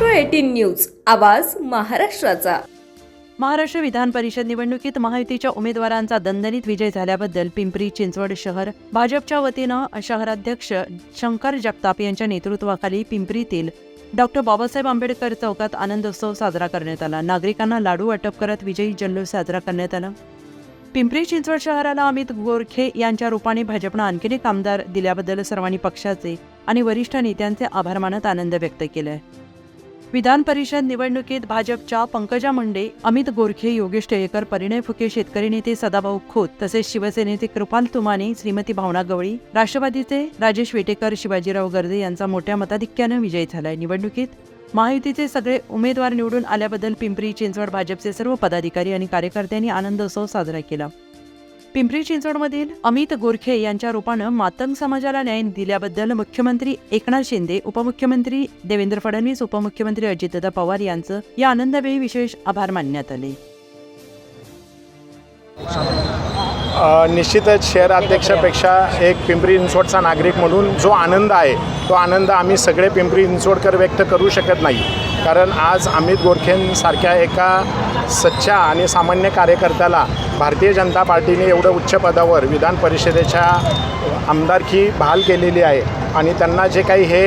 Eighteen news आवाज महाराष्ट्राचा. महाराष्ट्र विधान परिषद निवडणुकीत महायुतीच्या उमेदवारांचा दणदणीत विजय झाल्याबद्दल पिंपरी चिंचवड शहर भाजपच्या वतीनं शहराध्यक्ष शंकर जगताप यांच्या नेतृत्वाखाली पिंपरीतील डॉक्टर बाबासाहेब आंबेडकर चौकात आनंदोत्सव साजरा करण्यात आला. नागरिकांना लाडू वाटप करत विजयी जल्लोष साजरा करण्यात आला. पिंपरी चिंचवड शहराला अमित गोरखे यांच्या रूपाने भाजपनं आणखीन एक आमदार दिल्याबद्दल सर्वांनी पक्षाचे आणि वरिष्ठ नेत्यांचे आभार मानत आनंद व्यक्त केलाय. विधान परिषद निवडणुकीत भाजपच्या पंकजा मुंडे अमित गोरखे योगेश टिळेकर परिणय फुके शेतकरी नेते सदाभाऊ खोत तसेच शिवसेनेचे कृपाल तुमाने श्रीमती भावना गवळी राष्ट्रवादीचे राजेश वेटेकर शिवाजीराव गर्दे यांचा मोठ्या मताधिक्यानं विजय झालाय. निवडणुकीत महायुतीचे सगळे उमेदवार निवडून आल्याबद्दल पिंपरी चिंचवड भाजपचे सर्व पदाधिकारी आणि कार्यकर्त्यांनी आनंदोत्सव साजरा केला. पिंपरी चिंचवडमधील अमित गोरखे यांच्या रूपानं मातंग समाजाला न्याय दिल्याबद्दल मुख्यमंत्री एकनाथ शिंदे उपमुख्यमंत्री देवेंद्र फडणवीस उपमुख्यमंत्री अजितदादा पवार यांचं या आनंदावेळी विशेष आभार मानण्यात आले. निश्चितच शहर अध्यक्षापेक्षा एक पिंपरी चिंचवडचा नागरिक म्हणून जो आनंद आहे तो आनंद आम्ही सगळे पिंपरी चिंचवडकर व्यक्त करू शकत नाही. कारण आज अमित गोरखेंसारख्या एका सच्च्या आणि सामान्य कार्यकर्त्याला भारतीय जनता पार्टीने एवढं उच्च पदावर विधान परिषदेच्या आमदारकी बहाल केलेली आहे आणि त्यांना जे काही हे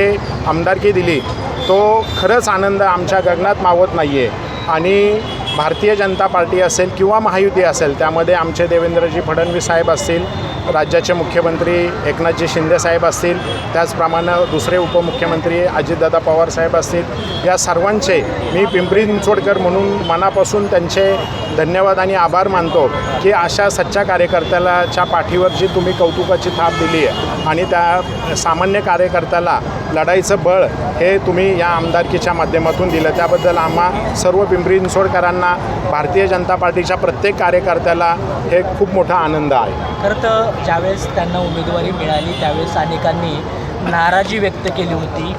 आमदारकी दिली तो खरंच आनंद आमच्या गगनात मावत नाही आहे आणि भारतीय जनता पार्टी असेल किंवा महायुती असेल त्यामध्ये आमचे देवेंद्रजी फडणवीस साहेब असतील राज्याचे मुख्यमंत्री एकनाथजी शिंदे साहेब असतील त्याचप्रमाणे दुसरे उपमुख्यमंत्री अजितदादा पवार साहेब असतील या सर्वांचे मी पिंपरी चिंचवडकर म्हणून मनापासून त्यांचे धन्यवाद आणि आभार मानतो की अशा सच्च्या कार्यकर्त्यालाच्या पाठीवर जी तुम्ही कौतुकाची थाप दिली आहे आणि त्या सामान्य कार्यकर्त्याला लढाईचं बळ हे तुम्ही या आमदारकीच्या माध्यमातून दिलं. त्याबद्दल आम्हा सर्व पिंपरी चिंचवडकरांना भारतीय जनता पार्टीच्या प्रत्येक कार्यकर्त्याला हे खूप मोठा आनंद आहे. खरं तर ज्यावेळेस त्यांना उमेदवारी मिळाली त्यावेळेस अनेकांनी नाराजी व्यक्त केली होती.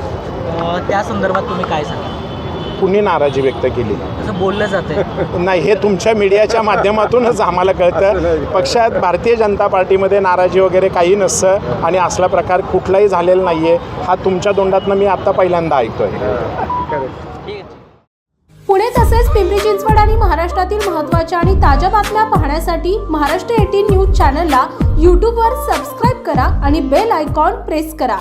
त्या संदर्भात तुम्ही काय सांगा कुणी नाराजी व्यक्त केली? असं बोललं जातं नाही हे तुमच्या मीडियाच्या माध्यमातूनच आम्हाला कळतं. पक्षात भारतीय जनता पार्टीमध्ये नाराजी वगैरे काही नसतं आणि असला प्रकार कुठलाही झालेला नाही आहे हा तुमच्या तोंडातनं मी आत्ता पहिल्यांदा ऐकतोय. ठीक आहे. पुणे तसेच पिंपरी चिंचवड आणि महाराष्ट्रातील महत्त्वाच्या आणि ताज्या बातम्या पाहण्यासाठी महाराष्ट्र एटीन न्यूज चॅनलला यूट्यूबवर सबस्क्राईब करा आणि बेल आयकॉन प्रेस करा.